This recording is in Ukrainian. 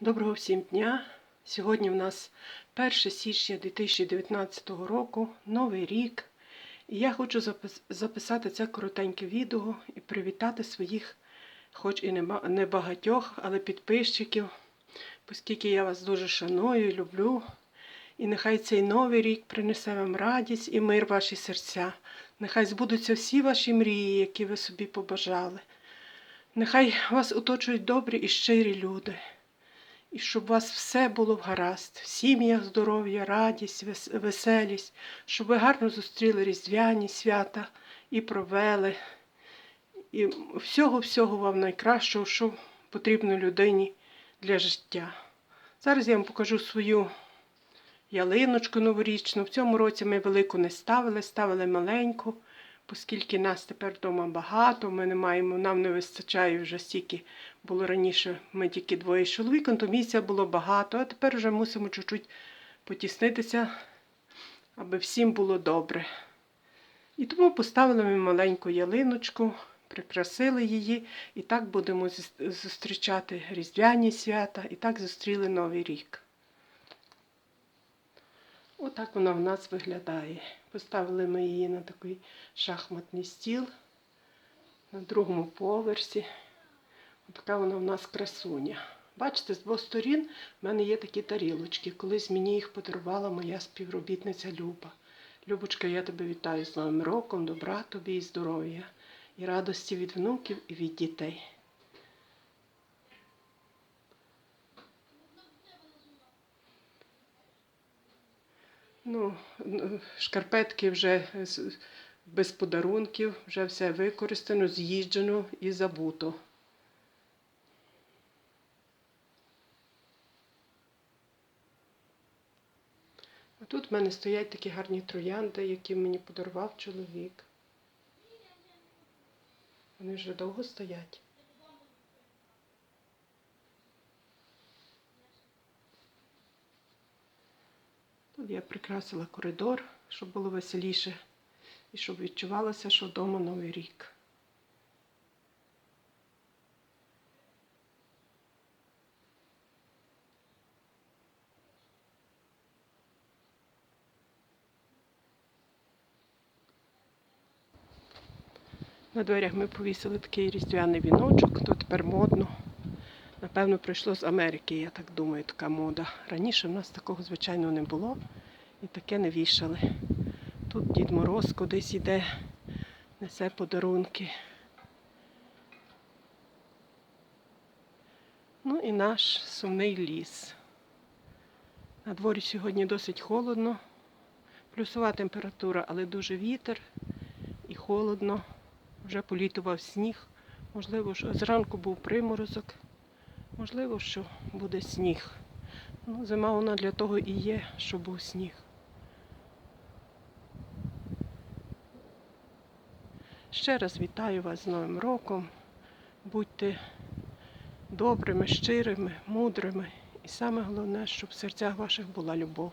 Доброго всім дня! Сьогодні в нас 1 січня 2019 року, Новий рік. І я хочу записати це коротеньке відео і привітати своїх, хоч і небагатьох, але підписчиків, оскільки я вас дуже шаную і люблю. І нехай цей новий рік принесе вам радість і мир в ваші серця. Нехай збудуться всі ваші мрії, які ви собі побажали. Нехай вас оточують добрі і щирі люди. І щоб у вас все було в гаразд, в сім'ях здоров'я, радість, веселість, щоб ви гарно зустріли різдвяні свята і провели. І всього-всього вам найкращого, що потрібно людині для життя. Зараз я вам покажу свою ялиночку новорічну. В цьому році ми велику не ставили, ставили маленьку, оскільки нас тепер вдома багато, ми не маємо, нам не вистачає вже стільки було раніше, ми тільки двоє з чоловіком, то місця було багато, а тепер вже мусимо чуть-чуть потіснитися, аби всім було добре. І тому поставили ми маленьку ялиночку, прикрасили її, і так будемо зустрічати різдвяні свята, і так зустріли Новий рік. Отак вона в нас виглядає. Поставили ми її на такий шахматний стіл на другому поверсі. Така вона в нас красуня. Бачите, з двох сторін в мене є такі тарілочки. Колись мені їх подарувала моя співробітниця Люба. Любочка, я тебе вітаю з Новим роком, добра тобі і здоров'я, і радості від внуків і від дітей. Ну, шкарпетки вже без подарунків, вже все використано, з'їжджено і забуто. А тут в мене стоять такі гарні троянди, які мені подарував чоловік. Вони вже довго стоять. Тут я прикрасила коридор, щоб було веселіше і щоб відчувалося, що вдома Новий рік. На дверях ми повісили такий різдвяний віночок, то тепер модно. Напевно, прийшло з Америки, я так думаю, така мода. Раніше в нас такого, звичайно, не було і таке не вішали. Тут Дід Мороз кудись іде, несе подарунки. Ну і наш сумний ліс. На дворі сьогодні досить холодно, плюсова температура, але дуже вітер і холодно. Вже політував сніг. Можливо, зранку був приморозок. Можливо, що буде сніг. Ну, зима вона для того і є, щоб був сніг. Ще раз вітаю вас з Новим роком. Будьте добрими, щирими, мудрими. І саме головне, щоб в серцях ваших була любов.